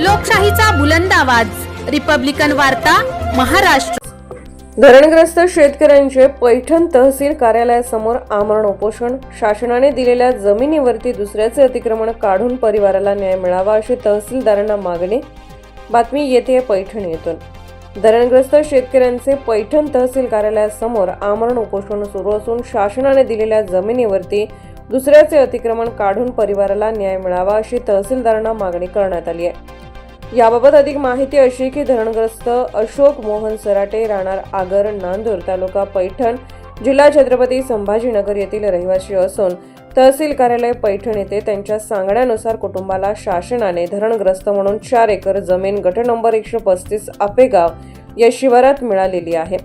लोकशाहीचा बुलंद आवाज. रिपब्लिकन वार्ता महाराष्ट्र. धरणग्रस्त शेतकऱ्यांचे पैठण तहसील कार्यालयासमोर आमरण उपोषण. शासनाने दिलेल्या जमिनीवरती दुसऱ्याचे अतिक्रमण काढून परिवाराला न्याय मिळावा अशी तहसीलदारांना मागणी. बातमी येते पैठण येथून. धरणग्रस्त शेतकऱ्यांचे पैठण तहसील कार्यालयासमोर आमरण उपोषण सुरू असून शासनाने दिलेल्या जमिनीवरती दुसऱ्याचे अतिक्रमण काढून परिवाराला न्याय मिळावा अशी तहसीलदारांना मागणी करण्यात आली आहे. याबाबत अधिक माहिती अशी की धरणग्रस्त अशोक मोहन सराटे राहणार आगर नांदूर तालुका पैठण जिल्हा छत्रपती संभाजीनगर येथील रहिवासी असून तहसील कार्यालय पैठण येथे त्यांच्या सांगण्यानुसार कुटुंबाला शासनाने धरणग्रस्त म्हणून चार एकर जमीन गट नंबर एकशे पस्तीस आपेगाव या शिवारात मिळालेली आहे.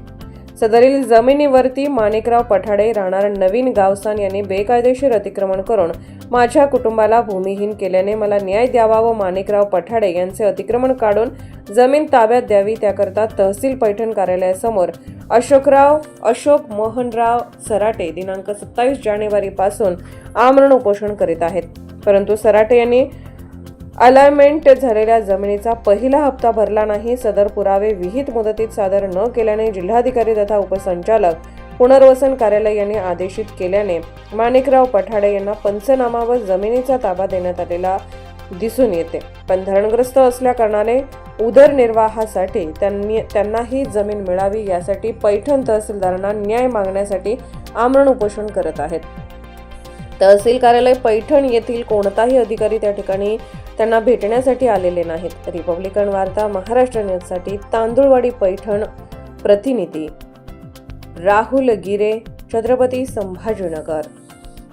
सदरील जमिनीवरती माणिकराव पठाडे राहणार नवीन गावसान यांनी बेकायदेशीर अतिक्रमण करून माझ्या कुटुंबाला भूमिहीन केल्याने मला न्याय द्यावा व माणिकराव पठाडे यांचे अतिक्रमण काढून जमीन ताब्यात द्यावी त्याकरता तहसील पैठण कार्यालयासमोर अशोकराव अशोक मोहनराव सराटे दिनांक सत्तावीस जानेवारीपासून आमरण उपोषण करीत आहेत. परंतु सराटे यांनी अलायमेंट झालेल्या जमिनीचा पहिला हप्ता भरला नाही. सदर पुरावे विहित मुदतीत सादर न केल्याने जिल्हाधिकारी तथा उपसंचालक पुनर्वसन कार्यालय यांनी आदेशित केल्याने माणिकराव पठाडे यांना पंचनामा व जमिनीचा ताबा देण्यात आलेला दिसून येते. पण धरणग्रस्त असल्याकारणाने उदरनिर्वाहासाठी त्यांनी त्यांना ही जमीन मिळावी यासाठी पैठण तहसीलदारांना न्याय मागण्यासाठी आमरण उपोषण करत आहेत. तहसील कार्यालय पैठण येथील कोणताही अधिकारी त्या ठिकाणी त्यांना भेटण्यासाठी आलेले नाहीत. रिपब्लिकन वार्ता महाराष्ट्र न्यूजसाठी तांदुळवाडी पैठण प्रतिनिधी राहुल गिरे छत्रपती संभाजीनगर.